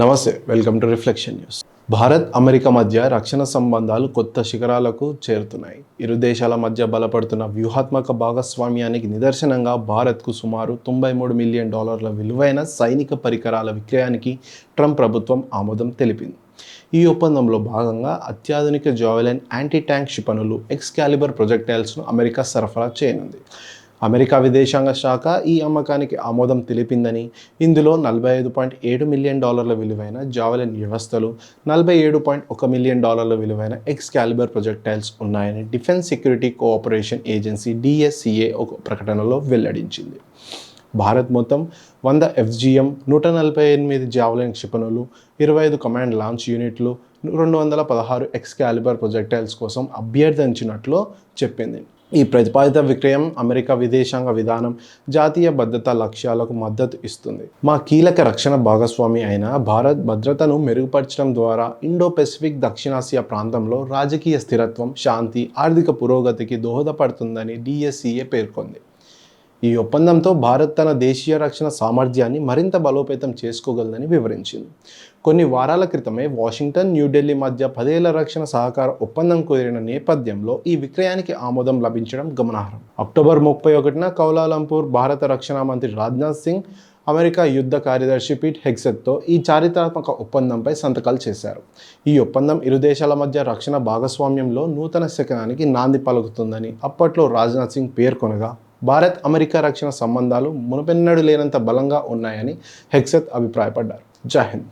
నమస్తే welcome to reflection news Bharat America మధ్య రక్షణ సంబంధాలు కొత్త శిఖరాలకు చేరుతున్నాయి. ఇరు దేశాల మధ్య బలపడుతున్న వ్యూహాత్మక భాగస్వామ్యానికి నిదర్శనంగా భారత్కు సుమారు తొంభై మూడు మిలియన్ డాలర్ల విలువైన సైనిక పరికరాల విక్రయానికి ట్రంప్ ప్రభుత్వం ఆమోదం తెలిపింది. ఈ ఒప్పందంలో భాగంగా అత్యాధునిక జావెలిన్ యాంటీ ట్యాంక్ క్షిపణులు ఎక్స్ క్యాలిబర్ ప్రొజెక్టైల్స్ను అమెరికా సరఫరా చేయనుంది. అమెరికా విదేశాంగ శాఖ ఈ అమ్మకానికి ఆమోదం తెలిపిందని. ఇందులో నలభై ఐదు పాయింట్ ఏడు మిలియన్ డాలర్ల విలువైన జావెలిన్ వ్యవస్థలు నలభై ఏడు పాయింట్ ఒక మిలియన్ డాలర్ల విలువైన ఎక్స్ క్యాలిబర్ ప్రొజెక్టైల్స్ ఉన్నాయని defence security cooperation agency DSCA ఒక ప్రకటనలో వెల్లడించింది. భారత్ మొత్తం వంద ఎఫ్జిఎం నూట నలభై ఎనిమిది జావలిన్ క్షిపణులు ఇరవై ఐదు కమాండ్ లాంచ్ యూనిట్లు రెండు వందల పదహారు ఎక్స్ క్యాలిబర్ ప్రొజెక్టైల్స్ కోసం అభ్యర్థించినట్లు చెప్పింది. ఈ ప్రతిపాదిత విక్రయం అమెరికా విదేశాంగ విధానం జాతీయ భద్రతా లక్ష్యాలకు మద్దతు ఇస్తుంది. మా కీలక రక్షణ భాగస్వామి అయిన భారత్ భద్రతను మెరుగుపరచడం ద్వారా ఇండో పెసిఫిక్ దక్షిణాసియా ప్రాంతంలో రాజకీయ స్థిరత్వం శాంతి ఆర్థిక పురోగతికి దోహదపడుతుందని డిఎస్సిఏ పేర్కొంది. ఈ ఒప్పందంతో భారత్ తన దేశీయ రక్షణ సామర్థ్యాన్ని మరింత బలోపేతం చేసుకోగలదని వివరించింది. కొన్ని వారాల క్రితమే వాషింగ్టన్ న్యూఢిల్లీ మధ్య పదేళ్ళ రక్షణ సహకార ఒప్పందం కుదిరిన నేపథ్యంలో ఈ విక్రయానికి ఆమోదం లభించడం గమనార్హం. అక్టోబర్ ముప్పై ఒకటిన కౌలాలంపూర్ భారత రక్షణ మంత్రి రాజ్నాథ్ సింగ్ అమెరికా యుద్ధ కార్యదర్శి పీట్ హెగ్సెత్తో ఈ చారిత్రాత్మక ఒప్పందంపై సంతకాలు చేశారు. ఈ ఒప్పందం ఇరు దేశాల మధ్య రక్షణ భాగస్వామ్యంలో నూతన శకనానికి నాంది పలుకుతుందని అప్పట్లో రాజ్నాథ్ సింగ్ పేర్కొనగా భారత్ అమెరికా రక్షణ సంబంధాలు మునుపెన్నడూ లేనంత బలంగా ఉన్నాయని హెక్సత్ అభిప్రాయపడ్డారు. జై హింద్.